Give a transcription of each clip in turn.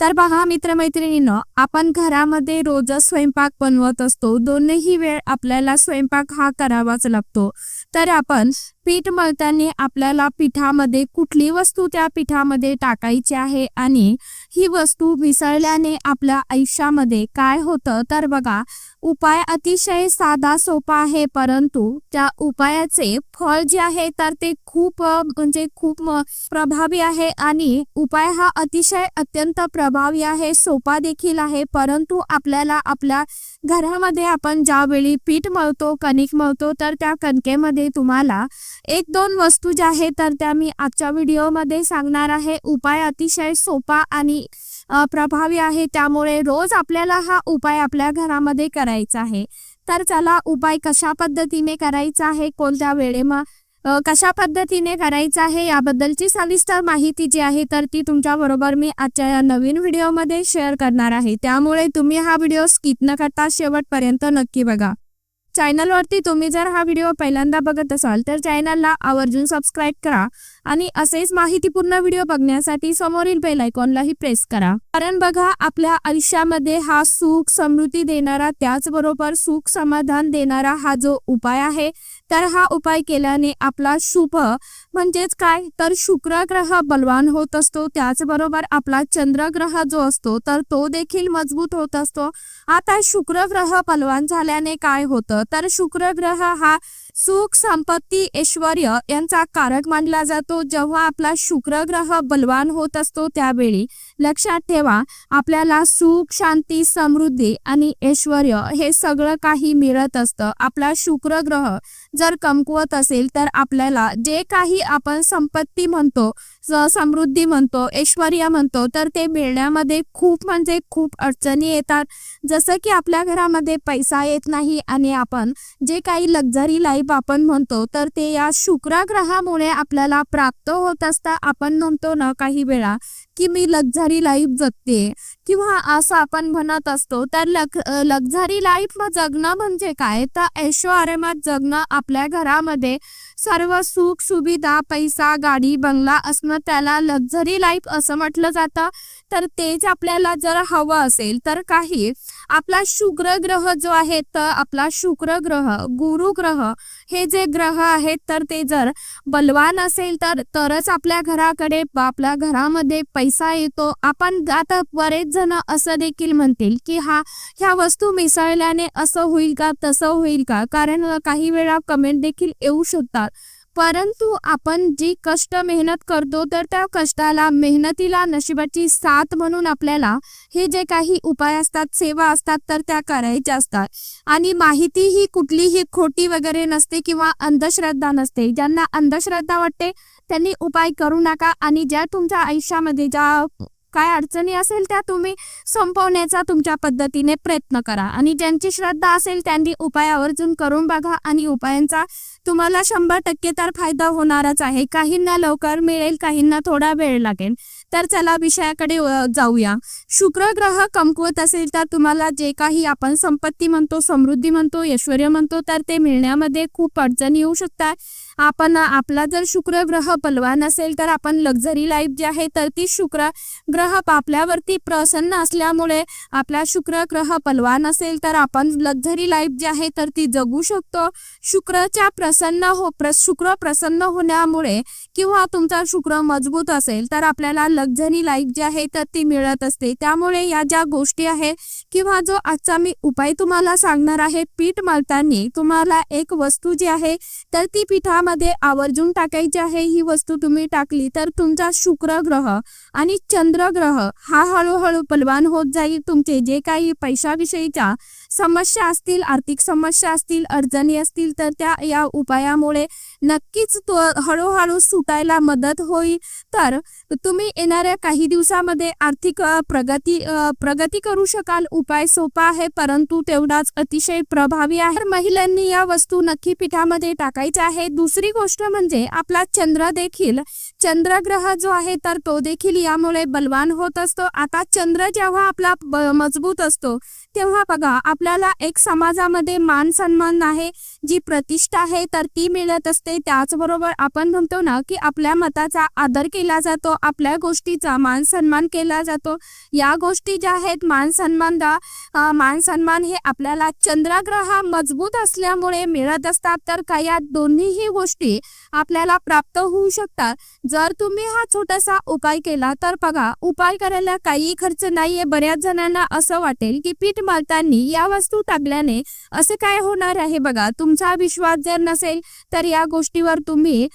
तर बघा मित्रमैत्रिणींनो आपण घरामध्ये रोजच स्वयंपाक बनवत असतो. दोनही वेळ आपल्याला स्वयंपाक हा करावाच लागतो. तर आपण पीठ मळताना आपल्याला पिठामध्ये कुठली वस्तू त्या पिठामध्ये टाकायची आहे आणि ही वस्तू मिसळल्याने आपल्या आयुष्यामध्ये काय होतं? तर बघा उपाय अतिशय साधा सोपा आहे परंतु त्या उपायाचे फळ जे आहे तर ते खूप म्हणजे खूप प्रभावी आहे आणि उपाय हा अतिशय अत्यंत प्रभावी आहे सोपा देखील आहे परंतु आपल्याला आपल्या घरामध्ये आपण ज्यावेळी पीठ मळतो कणिक मळतो तर त्या कणकेमध्ये तुम्हाला एक दोन वस्तू ज्या आहेत तर त्या मी आजच्या व्हिडिओमध्ये सांगणार आहे. उपाय अतिशय सोपा आणि प्रभावी आहे त्यामुळे रोज आपल्याला हा उपाय आपल्या घरामध्ये करायचा आहे. तर चला उपाय कशा पद्धतीने करायचा आहे कोणत्या वेळेमा कशा पद्धतीने करायचं आहे याबद्दलची सविस्तर माहिती जी आहे तर ती तुमच्या बरोबर मी आजच्या या नवीन व्हिडिओमध्ये शेअर करणार आहे. त्यामुळे तुम्ही हा व्हिडिओ स्किप न करता शेवटपर्यंत नक्की बघा. चॅनलवरती तुम्ही जर हा व्हिडिओ पहिल्यांदा बघत असाल तर चॅनलला आवर्जून सबस्क्राईब करा आणि असेच माहितीपूर्ण व्हिडिओ बघण्यासाठी समोरील बेल आयकॉनलाही प्रेस करा. कारण बघा आपल्या आयुष्यामध्ये हा सुख समृद्धी देणारा त्याचबरोबर सुख समाधान देणारा हा जो उपाय आहे तर हा उपाय केल्याने आपला शुभ म्हणजेच काय? तर शुक्र ग्रह बलवान होत असतो. त्याचबरोबर आपला चंद्रग्रह जो असतो तर तो देखील मजबूत होत असतो. आता शुक्र ग्रह बलवान झाल्याने काय होतं? तर शुक्र ग्रह हा सुख संपत्ती ऐश्वर यांचा कारक मानला जातो. जेव्हा आपला शुक्र ग्रह बलवान होत असतो त्यावेळी लक्षात ठेवा आपल्याला सुख शांती समृद्धी आणि ऐश्वर हे सगळं काही मिळत असतं. आपला शुक्र ग्रह जर कमकुवत असेल तर आपल्याला जे काही आपण संपत्ती म्हणतो समृद्धी म्हणतो ऐश्वर म्हणतो तर ते मिळण्यामध्ये खूप म्हणजे खूप अडचणी येतात. जसं की आपल्या घरामध्ये पैसा येत नाही आणि आपण जे काही लक्झरी लाईफ आपण म्हणतो तर ते या शुक्र ग्रहामुळे आपल्याला प्राप्त होत असता. आपण म्हणतो ना काही वेळा की मी लक्झरी लाईफ जगते. किंवा असं आपण म्हणत असतो तर लक लक्झरी लाईफ जगणं म्हणजे काय? तर ऐशो आरामात जगणं आपल्या घरामध्ये. सर्व सुख सुविधा पैसा गाडी बंगला असणं त्याला लक्झरी लाईफ असं म्हटलं जातं. तर तेच आपल्याला जर हवं असेल तर काही आपला शुक्र ग्रह जो आहे तर आपला शुक्र ग्रह गुरु ग्रह हे जे ग्रह आहेत तर ते जर बलवान असेल तर तरच आपल्या घराकडे आपल्या घरामध्ये पैसा येतो. आपण आता बरेच जण असं देखील म्हणतील की हा ह्या वस्तू मिसळल्याने असं होईल का तसं होईल का? कारण काही वेळा कमेंट देखील येऊ शकतात. परंतु आपण जी कष्ट मेहनत करतो तर त्या कष्टाला मेहनतीला नशिबाची साथ म्हणून आपल्याला हे जे काही उपाय असतात सेवा असतात तर त्या करायच्या असतात. आणि माहिती ही कुठलीही खोटी वगैरे नसते किंवा अंधश्रद्धा नसते. ज्यांना अंधश्रद्धा वाटते त्यांनी उपाय करू नका आणि ज्या तुमच्या आयुष्यामध्ये ज्या काय अडचणी असेल त्या तुम्ही संपवण्याचा तुमच्या पद्धतीने प्रयत्न करा. आणि ज्यांची श्रद्धा असेल त्यांनी उपाय आवर्जून करून बघा आणि उपायांचा तुम्हाला शंभर टक्के तर फायदा होणारच आहे. काहींना लवकर मिळेल काहींना थोडा वेळ लागेल. तर चला विषयाकडे जाऊया. शुक्र ग्रह कमकुवत असेल तर तुम्हाला जे काही आपण संपत्ती म्हणतो समृद्धी म्हणतो ऐश्वर म्हणतो तर ते मिळण्यामध्ये खूप अडचणी येऊ शकतात. आपण आपला जर शुक्र ग्रह बलवान असेल तर आपण लक्झरी लाईफ जी आहे तर ती शुक्र ग्रह आपल्यावरती प्रसन्न असल्यामुळे आपला शुक्र ग्रह बलवान असेल तर आपण लक्झरी लाईफ जी आहे तर ती जगू शकतो. शुक्रच्या प्रसन्न हो प्र शुक्र प्रसन्न होण्यामुळे किंवा तुमचा शुक्र मजबूत असेल तर आपल्याला लक्झरी लाईफ जी आहे तर ती मिळत असते. त्यामुळे या ज्या गोष्टी आहेत किंवा जो आजचा मी उपाय तुम्हाला सांगणार आहे पीठ मळताना तुम्हाला एक वस्तू जी आहे तर ती पिठामध्ये आवर्जून टाकायची आहे. ही वस्तू तुम्ही टाकली तर तुमचा शुक्र ग्रह आणि चंद्र ग्रह हा हळूहळू बलवान होत जाईल. तुमचे जे काही पैशाविषयीच्या समस्या असतील आर्थिक समस्या असतील अडचणी असतील तर त्या या उपायामुळे नक्कीच तो हळूहळू सुटायला मदत होईल. तर तुम्ही येणाऱ्या काही दिवसामध्ये आर्थिक प्रगती प्रगती करू शकाल. उपाय सोपा आहे परंतु तेवढाच अतिशय प्रभावी आहे. महिलांनी या वस्तू नक्की पिठामध्ये टाकायच्या आहे दुसरी गोष्ट म्हणजे आपला चंद्र देखील चंद्रग्रह जो आहे तर तो देखील यामुळे बलवान होत असतो. आता चंद्र जेव्हा आपला मजबूत असतो तेव्हा बघा आपल्याला एक समाजामध्ये मान सन्मान आहे जी प्रतिष्ठा आहे तर ती मिळत असते. त्याचबरोबर आपण म्हणतो ना की आपल्या मताचा आदर केला जातो आपल्या गोष्टीचा मान सन्मान केला जातो. या गोष्टी ज्या आहेत मान सन्मान दा मान सन्मान हे आपल्याला चंद्रग्रह मजबूत असल्यामुळे मिळत असतात. तर का या दोन्हीही गोष्टी आपल्याला प्राप्त होऊ शकतात? जर तुम्ही हा छोटासा उपाय केला तर बघा उपाय करायला काही खर्च नाहीये. बऱ्याच जणांना असं वाटेल की पीठ मालतांनी या वस्तू टाकल्याने असं काय होणार आहे बघा? तुमचा विश्वास जर नसेल तर या गोष्टीवर तुम्ही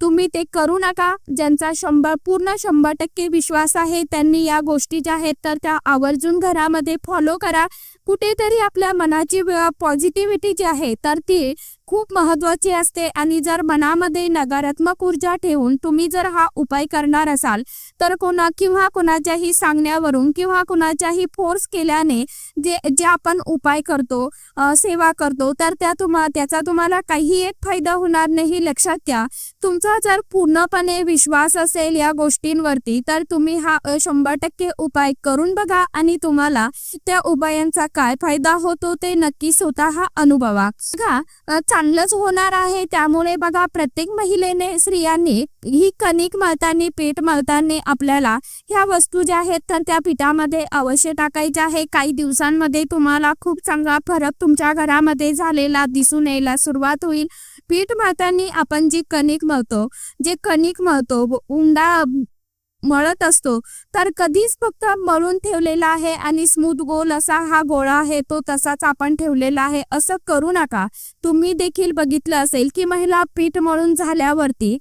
तुम्ही ते करू नका. ज्यांचा शंभर पूर्ण शंभर टक्के विश्वास आहे त्यांनी या गोष्टी ज्या आहेत तर त्या आवर्जून घरामध्ये फॉलो करा. कुठेतरी आपल्या मनाची पॉझिटिव्हिटी जी आहे तर ती खूप महत्वाची असते. आणि जर मनामध्ये नकारात्मक ऊर्जा ठेवून तुम्ही जर हा उपाय करणार असाल तर कोणा किंवा कोणाच्याही सांगण्यावरून किंवा कोणाच्याही फोर्स केल्याने जे जे आपण उपाय करतो सेवा करतो तर त्या तुम्हा त्याचा तुम्हाला काही एक फायदा होणार नाही. लक्षात घ्या तुमचा जर पूर्णपणे विश्वास असेल या गोष्टींवरती तर तुम्ही हा शंभर टक्के उपाय करून बघा आणि तुम्हाला त्या उपायांचा काय फायदा होतो ते नक्की स्वतः अनुभवा. बघा चांगलंच होणार आहे. त्यामुळे बघा प्रत्येक महिलेने स्त्रियांनी ही कणिक मळताना पीठ मळताना आपल्याला ह्या वस्तू ज्या आहेत तर त्या पिठामध्ये अवश्य टाकायच्या आहे. काही दिवसांमध्ये तुम्हाला खूप चांगला फरक तुमच्या घरामध्ये झालेला दिसून यायला सुरुवात होईल. पीठ मळताना आपण जी कणिक मळतो जे कणिक मळतो उंडा मळत असतो. तर कधीच फक्त मळून ठेवलेला आहे आणि स्मूथ गोल असा हा गोळा आहे तो तसाच आपण ठेवलेला आहे असं करू नका. तुम्ही देखील बघितलं असेल की महिला पीठ मळून झाल्यावरती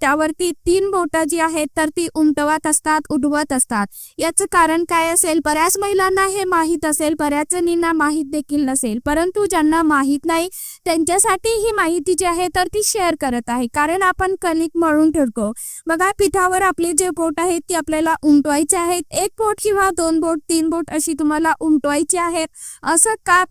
त्यावरती तीन बोटं जी आहेत तर ती उमटवत असतात उडवत असतात. याचं कारण काय असेल बऱ्याच महिलांना हे माहीत असेल बऱ्याच जणींना माहीत देखील नसेल परंतु ज्यांना माहीत नाही त्यांच्यासाठी ही माहिती जी आहे तर ती शेअर करत आहे. कारण आपण कणिक मळून ठेवतो. बघा पिठावर आपले जे बोट आहेत ती आपल्याला उमटवायचे आहेत. एक बोट किंवा दोन बोट तीन बोट अशी तुम्हाला उमटवायची आहेत. असं का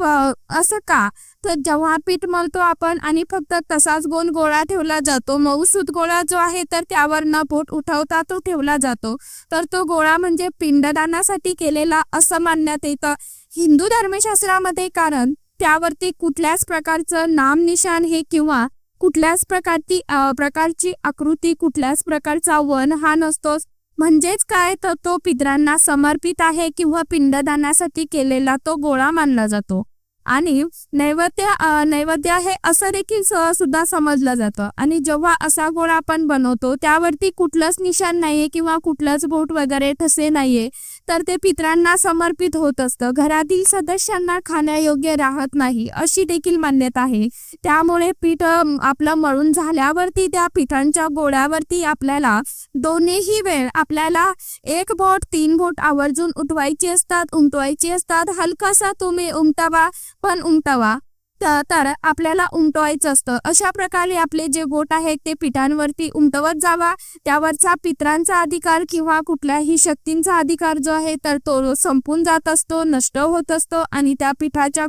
असं का? तर जेव्हा पीठ मळतो आपण आणि फक्त तसाच गोल गोळा ठेवला जातो मऊसूत गोळा जो आहे तर त्यावर न बोट उठवता तो ठेवला जातो. तर तो गोळा म्हणजे पिंडदानासाठी केलेला असं मानण्यात येतं हिंदू धर्मशास्त्रामध्ये कारण त्यावरती कुठल्याच प्रकारचं नामनिशान हे किंवा कुठल्याच प्रकारची प्रकारची आकृती कुठल्याच प्रकारचा वन हा नसतोच म्हणजेच काय? तर तो पितरांना समर्पित आहे किंवा पिंडदानासाठी केलेला तो गोळा मानला जातो. आणि नैवेद्य अ, नैवेद्य हे असं देखील सुद्धा समजलं जातं. आणि जेव्हा असा गोळा आपण बनवतो त्यावरती कुठलंच निशाण नाहीये किंवा कुठलंच बोट वगैरे ठसे नाहीये. तर ते पितरांना समर्पित होत असतं. घरातील सदस्यांना खाण्यायोग्य राहत नाही अशी देखील मान्यता आहे. त्यामुळे पीठ आपलं मळून झाल्यावरती त्या पिठांच्या गोळ्यावरती आपल्याला दोन्हीही वेळ आपल्याला एक बोट तीन बोट आवर्जून उठवायची असतात उमटवायची असतात. हलकासा तुम्ही उमटावा पण उमटावा. तर आपल्याला उमटवायचं असतं. अशा प्रकारे आपले जे बोट आहेत ते पिठांवरती उमटवत जावा. त्यावरचा पित्रांचा अधिकार किंवा कुठल्याही शक्तींचा अधिकार जो आहे तर तो संपून जात असतो नष्ट होत असतो आणि त्या पिठाच्या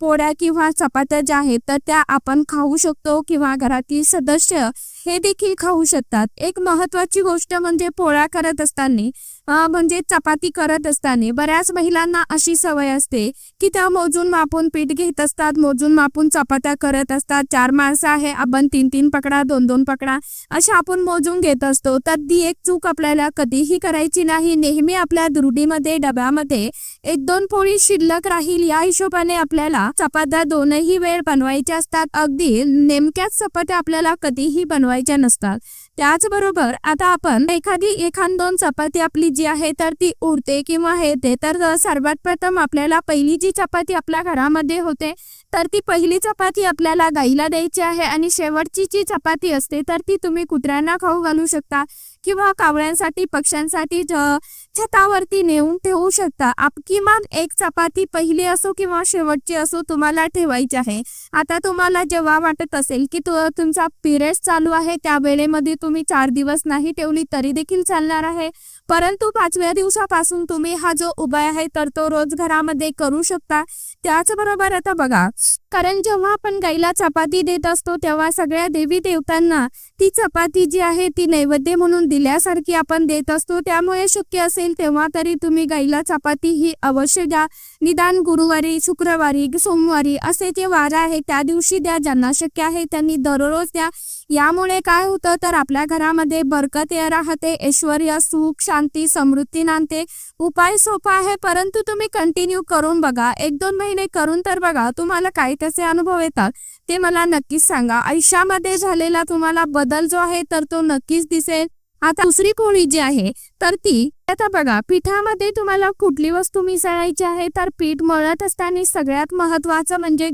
पोळ्या किंवा चपात्या ज्या आहेत तर त्या आपण खाऊ शकतो किंवा घरातील सदस्य हे देखील खाऊ शकतात. एक महत्वाची गोष्ट म्हणजे पोळ्या करत असताना म्हणजे चपाती करत असताना बऱ्याच महिलांना अशी सवय असते की त्या मोजून मापून पीठ घेत असतात मोजून मापून चपात्या करत असतात. चार माणसं आहे आपण तीन तीन पकडा दोन दोन पकडा अशा आपण मोजून घेत असतो. तर ती एक चूक आपल्याला कधीही करायची नाही. नेहमी आपल्या दुरडीमध्ये डब्यामध्ये एक दोन पोळी शिल्लक राहील. या हिशोबाने आपल्याला चपात्या दोनही वेळ बनवायच्या असतात. अगदी नेमक्याच चपात्या आपल्याला कधीही बनवायच्या नसतात. त्याचबरोबर आता आपण एखादी एखाद दोन चपाती आपली जी आहे तर ती उरते किंवा हे ते तर सर्वात प्रथम आपल्याला पहिली जी चपाती आपल्या घरामध्ये होते तर ती पहिली चपाती आपल्याला गाईला द्यायची आहे आणि शेवटची जी चपाती असते तर ती तुम्ही कुत्र्यांना खाऊ घालू शकता. किंवा कावळ्यांसाठी पक्ष्यांसाठी छतावरती नेऊन ठेवू शकता. आप किमान एक चपाती पहिली असो किंवा शेवटची असो तुम्हाला ठेवायची आहे. आता तुम्हाला जेव्हा वाटत असेल की तु तुमचा पिरियड चालू आहे त्या वेळेमध्ये तुम्ही चार दिवस नाही ठेवली तरी देखील चालणार आहे. परंतु पाचव्या दिवसापासून तुम्ही हा जो उपाय आहे तर तो रोज घरामध्ये करू शकता. त्याचबरोबर आता बघा कारण जेव्हा आपण गाईला चपाती देत असतो तेव्हा सगळ्या देवी देवतांना ती चपाती जी आहे ती नैवेद्य म्हणून दिल्यासारखी आपण देत असतो. त्यामुळे शक्य असेल तेव्हा तरी तुम्ही गाईला चपाती ही अवश्य द्या. निदान गुरुवारी शुक्रवारी सोमवारी असे जे वार आहे त्या दिवशी द्या. ज्यांना शक्य आहे त्यांनी दररोज द्या. यामुळे काय होतं तर आपल्या घरामध्ये बरकत या राहते ऐश्वर सुख शांती समृद्धी नांदते. उपाय सोपा आहे परंतु तुम्ही कंटिन्यू करून बघा. एक दोन महिने करून तर बघा. तुम्हाला काय कसे अनुभव येतात. ते मला नक्कीच सांगा. आयुष्यामध्ये झालेला तुम्हाला बदल जो आहे तर तो नक्कीच दिसेल. आता दुसरी पोळी जी आहे तर ती आता बघा पिठामध्ये तुम्हाला कुठली वस्तू मिसळायची आहे तर पीठ मळत असताना सगळ्यात महत्वाचं म्हणजे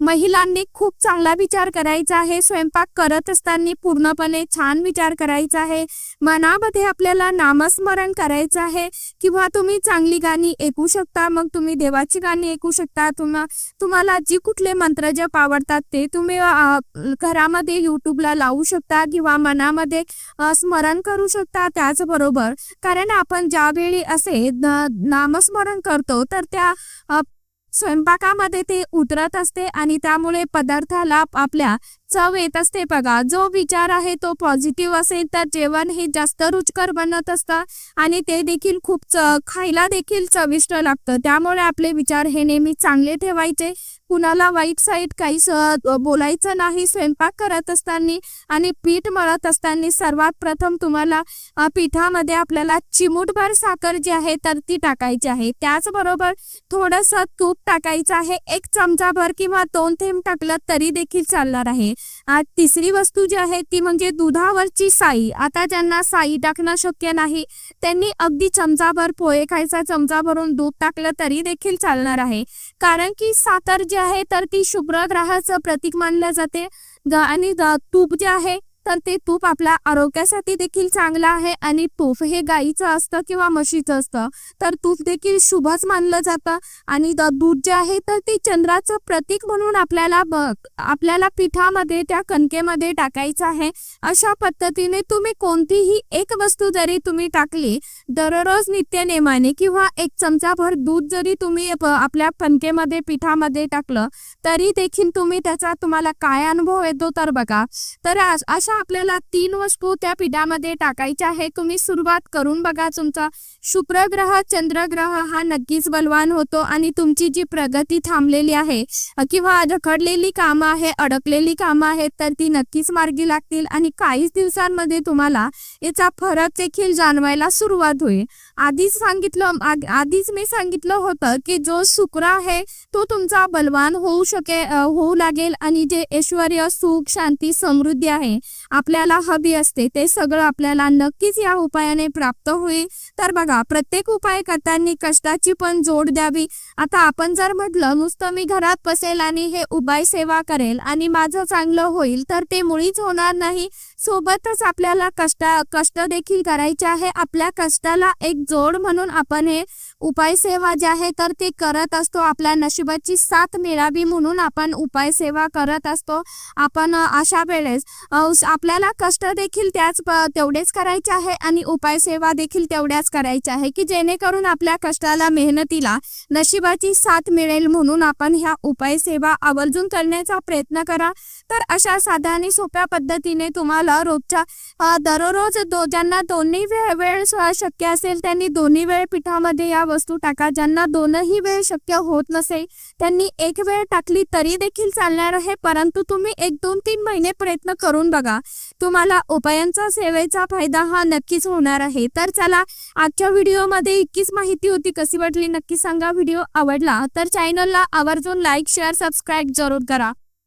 महिलांनी खूप चांगला विचार करायचा आहे स्वयंपाक करत असताना पूर्णपणे छान विचार करायचा आहे मनामध्ये आपल्याला नामस्मरण करायचं आहे किंवा तुम्ही चांगली गाणी ऐकू शकता मग तुम्ही देवाची गाणी ऐकू शकता तुम्हा तुम्हाला जी कुठले मंत्र जप आवडतात ते तुम्ही घरामध्ये युट्यूबला लावू शकता किंवा मनामध्ये स्मरण करू शकता त्याचबरोबर कारण आपण ज्यावेळी असे नामस्मरण करतो तर त्या स्वयंपाकामध्ये ते उतरत असते आणि त्यामुळे पदार्थाला आपल्या चव येत असते. बघा जो विचार आहे तो पॉझिटिव्ह असेल तर जेवण हे जास्त रुचकर बनत असतं आणि ते देखील खूप च खायला देखील चविष्ट लागतं. त्यामुळे आपले विचार हे नेहमी चांगले ठेवायचे. कुणाला वाईट साईट काही बोलायचं नाही स्वयंपाक करत असताना आणि पीठ मळत असताना सर्वात प्रथम तुम्हाला पिठामध्ये आपल्याला चिमूटभर साखर जी आहे तर ती टाकायची आहे. त्याचबरोबर थोडंसं तूप टाकायचं आहे. एक चमचाभर किंवा दोन थेंब टाकलं तरी देखील चालणार आहे. तिसरी वस्तू जी आहे ती म्हणजे दुधावरची साई. आता ज्यांना साई टाकणं शक्य नाही त्यांनी अगदी चमचाभर पोहे खायचा चमचा भरून दूध टाकलं तरी देखील चालणार आहे. कारण की सातर जी आहे तर ती शुभ्र ग्रहाचं प्रतीक मानलं जाते. आणि तूप जे आहे तर ते तूप आपल्या आरोग्यासाठी देखील चांगलं आहे आणि तूप हे गाईचं असतं किंवा म्हशीचं असतं. तर तूप देखील शुभच मानलं जातं आणि दूध जे आहे तर ते चंद्राचं प्रतीक म्हणून आपल्याला आपल्याला पिठामध्ये त्या कणकेमध्ये टाकायचं आहे. अशा पद्धतीने तुम्ही कोणतीही एक वस्तू जरी तुम्ही टाकली दररोज नित्यनेमाने किंवा एक चमचाभर दूध जरी तुम्ही आपल्या कणकेमध्ये पिठामध्ये टाकलं तरी देखील तुम्ही त्याचा तुम्हाला काय अनुभव येतो तर बघा. तर अशा आपल्याला तीन वस्तू त्या पिठामध्ये टाकायच्या आहे तुम्ही सुरुवात करून बघा तुमचा. शुक्र ग्रह चंद्र ग्रह हा नक्कीच बलवान होतो आणि तुमची जी प्रगती थांबलेली आहे किंवा रखडलेली कामं आहे अडकलेली कामं आहेत तर ती नक्कीच मार्गी लागतील आणि काहीच दिवसांमध्ये तुम्हाला याचा फरक देखील जाणवायला सुरुवात होईल. आधीच सांगितलं आधीच मी सांगितलं होतं की जो शुक्र आहे तो तुमचा बलवान होऊ शके होऊ लागेल आणि जे ऐश्वर सुख शांती समृद्धी आहे आपल्याला हवी असते ते सगळं आपल्याला नक्कीच या उपायाने प्राप्त होईल. तर बघा प्रत्येक उपाय करताना कष्टाची पण जोड द्यावी. आता आपण जर म्हटलं नुसतं मी घरात बसेल आणि हे उपाय सेवा करेल आणि माझं चांगलं होईल तर ते मुळीच होणार नाही. सोबतच आपल्याला कष्ट कष्ट देखील करायचे आहे. आपल्या कष्टाला एक जोड म्हणून आपण हे उपाय सेवा जे आहे तर ते करत असतो. आपल्या नशिबाची साथ मिळावी म्हणून आपण उपाय सेवा करत असतो. आपण अशा वेळेस आपल्याला कष्ट देखील त्याच तेवढेच करायचे आहे आणि उपाय सेवा देखील तेवढ्याच करायच्या आहे की जेणेकरून आपल्या कष्टाला मेहनतीला नशिबाची साथ मिळेल म्हणून आपण ह्या उपाय सेवा आवर्जून करण्याचा प्रयत्न करा. तर अशा साध्या आणि सोप्या पद्धतीने तुम्हाला रोजच्या दररोज दो ज्यांना दोन्ही वेळ वेळ शक्य असेल त्यांनी दोन्ही वेळ पिठामध्ये या वस्तू टाका. ज्यांना दोनही वेळ शक्य होत नसेल त्यांनी एक वेळ टाकली तरी देखील चालणार आहे. परंतु तुम्ही एक दोन तीन महिने प्रयत्न करून बघा. तुम्हाला उपायांचा सेवेचा फायदा हा नक्कीच होणार आहे. तर चला आजच्या व्हिडिओमध्ये इतकीच माहिती होती. कशी वाटली नक्की सांगा. व्हिडिओ आवडला तर चॅनलला आवर्जून लाईक शेअर सबस्क्राईब जरूर करा.